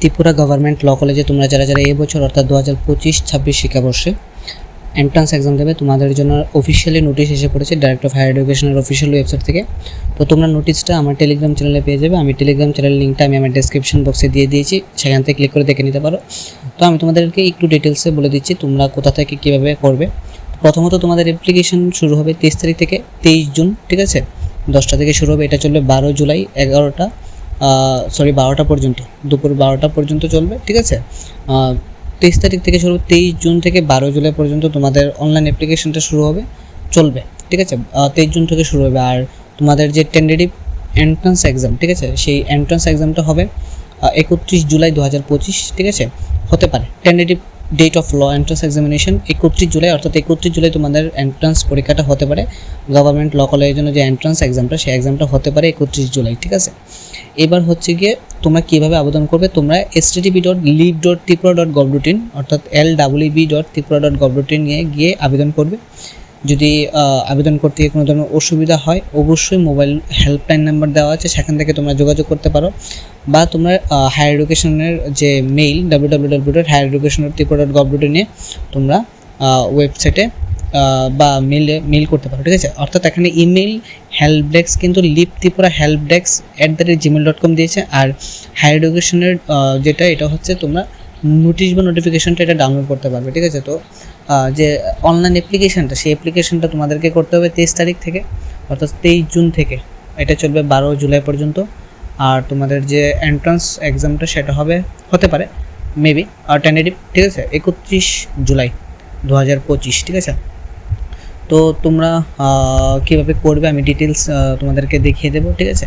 Tripura government ল কলেজে তোমরা যারা যারা এই বছর অর্থাৎ দু হাজার পঁচিশ, ছাব্বিশ শিক্ষাবর্ষে এন্ট্রান্স এক্সাম দেবে, তোমাদের জন্য অফিসিয়ালি নোটিশ এসে পড়েছে ডাইরেক্ট অফ হায়ার এডুকেশনের অফিসিয়াল ওয়েবসাইট থেকে। তো তোমরা নোটিশটা আমার টেলিগ্রাম চ্যানেলে পেয়ে যাবে। আমি টেলিগ্রাম চ্যানেলের লিঙ্কটা আমি আমার ডেসক্রিপশন বক্সে দিয়ে দিয়েছি। সেখান থেকে ক্লিক করে দেখে নিতে পারো। তো আমি তোমাদেরকে একটু ডিটেলসে বলে দিচ্ছি তোমরা কোথা থেকে কীভাবে করবে। প্রথমত তোমাদের অ্যাপ্লিকেশন শুরু হবে তেইশ তারিখ থেকে তেইশ জুন, ঠিক আছে? দশটা থেকে শুরু হবে। এটা চলবে বারো জুলাই, এগারোটা। সরি বারোটা পর্যন্ত, দুপুর বারোটা পর্যন্ত চলবে, ঠিক আছে? তেইশ তারিখ থেকে শুরু, তেইশ জুন থেকে বারো জুলাই পর্যন্ত তোমাদের অনলাইন অ্যাপ্লিকেশনটা শুরু হবে, চলবে, ঠিক আছে? তেইশ জুন থেকে শুরু হবে, আর তোমাদের যে টেন্ডেটিভ এন্ট্রান্স এক্সাম ঠিক আছে? সেই এন্ট্রান্স এক্সামটা হবে একত্রিশ জুলাই দু হাজার পঁচিশ, ঠিক আছে? হতে পারে tentative date of law entrance examination একত্রিশ জুলাই, অর্থাৎ একত্রিশ জুলাই তোমাদের এন্ট্রান্স পরীক্ষাটা হতে পারে। গভর্নমেন্ট ল কলেজের জন্য যে এন্ট্রান্স এক্সামটা সেই এক্সামটা হতে পারে একত্রিশ জুলাই, ঠিক আছে? এবার হচ্ছে গিয়ে তোমরা কীভাবে আবেদন করবে? তোমরা S TV dot leave dot Tripura dot gov dot in অর্থাৎ L W B dot Tripura dot gov dot in নিয়ে গিয়ে আবেদন করবে। যদি আবেদন করতে গিয়ে কোনো ধরনের অসুবিধা হয়, অবশ্যই মোবাইল হেল্পলাইন নাম্বার দেওয়া আছে, সেখান থেকে তোমরা যোগাযোগ করতে পারো। বা তোমরা হায়ার এডুকেশনের যে mail W W W dot higher education Tripura dot gov dot তোমরা ওয়েবসাইটে বা মেলে মেল করতে পারো, ঠিক আছে? অর্থাৎ এখানে ইমেল হেল্প ডেস্ক কিন্তু leap Tripura help desk at the rate Gmail dot com দিয়েছে। আর হায়ার এডুকেশনের যেটা, এটা হচ্ছে তোমরা নোটিশ বা নোটিফিকেশনটা এটা ডাউনলোড করতে পারবে, ঠিক আছে? তো যে অনলাইন অ্যাপ্লিকেশনটা সেই অ্যাপ্লিকেশনটা তোমাদেরকে করতে হবে তেইশ তারিখ থেকে, অর্থাৎ তেইশ জুন থেকে। এটা চলবে বারো জুলাই পর্যন্ত। আর তোমাদের যে এন্ট্রান্স এক্সামটা সেটা হবে, হতে পারে মেবি আর টেন্টেটিভ ঠিক আছে? একত্রিশ জুলাই দু হাজার পঁচিশ, ঠিক আছে? তো তোমরা কীভাবে করবে আমি ডিটেলস তোমাদেরকে দেখিয়ে দেবো, ঠিক আছে?